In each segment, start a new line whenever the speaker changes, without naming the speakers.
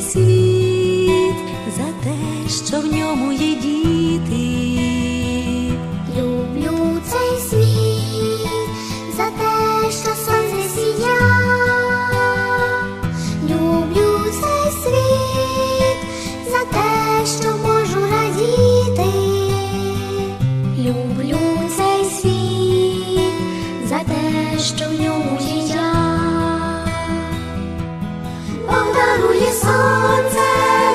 Світ за те, що в ньому є діти.
Що в ньому є я. Бог дарує сонце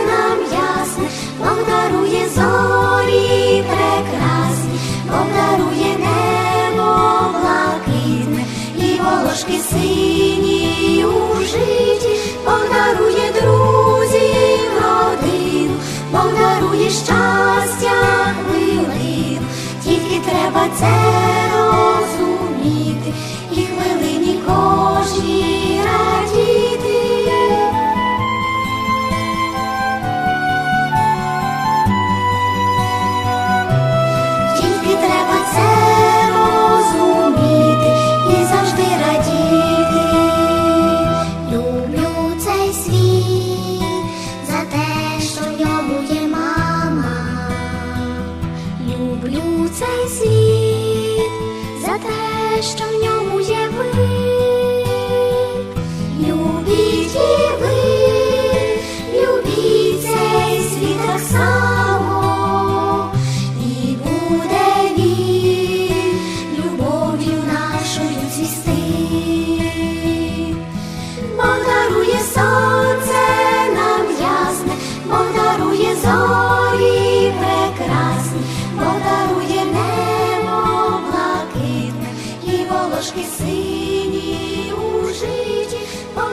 нам ясне, Бог дарує зорі прекрасні, Бог дарує небо блакитне. І волошки сині у житті, Бог дарує друзів родину, Бог дарує щастя хвилину, тільки треба це світ за те, що в ньому є ви. Сині у житті, Бог